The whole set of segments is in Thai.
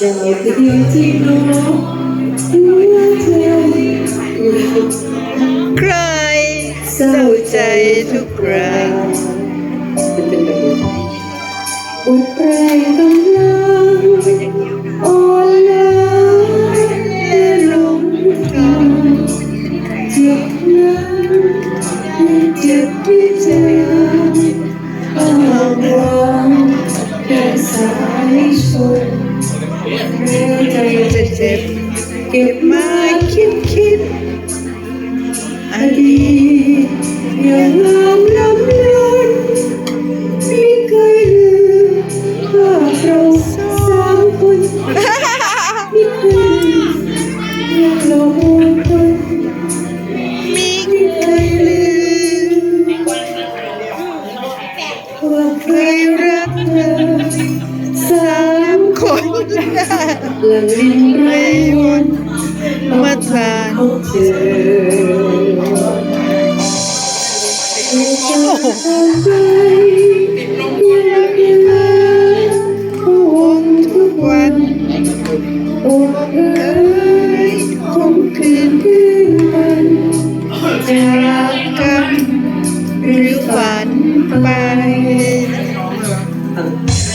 ดาวเพียงที่นกหัวใจใครเศร้าใจทุกครั้งเป็นเป็นแบบนี้อดแรงต้อง เก็บมาคิดคิดออดีดีตอย่างงามล้ำ คนหลั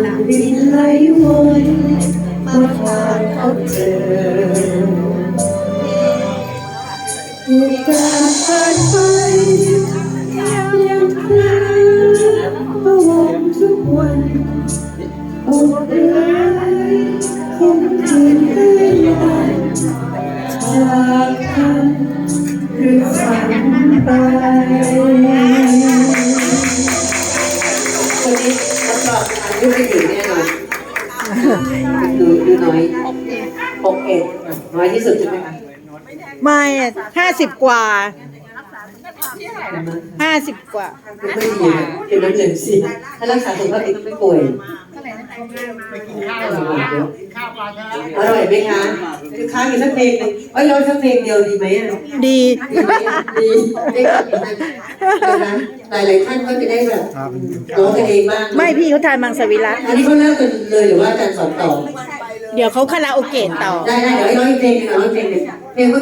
หลังดินไหลวนมาทางเขาเจอเหตุการผ่านไปยังเพลินพะวงทุกวันอ้เอ๋ยคงคืนคืนวันจากกันหรือฝันไป ยุไม่ถึงแน่นอนดูดูน้อยหกเอ็ดน้อยที่สุดใช่ไหมคะไม่ห้าสิบกว่าห้าสิบกว่าคือไม่ดีนะคือน้ำหนึ่งสิถ้ารักษาสุขภาพดีก็ไม่ป่วย อร่อยไหมคะคือค้างอีกสักเพลงหนึงเอ้ยเราสักเพลงเดียวดีไหมอะดี ดีได้นะหลายหลายๆท่านก็จะได้แบบร้องกันเองบ้างไม่พี่เขาทานมังสวิรัตอันนี้เขาเลิกกันเลยหรือว่าอาจารย์สอนต่อ เดี๋ยวเขาคาราโอเกะต่อ ได้ได้เดี๋ยวให้ร้องอีกเพลงหนึงร้องอีกเพลงหนึงเพลงเมื่อ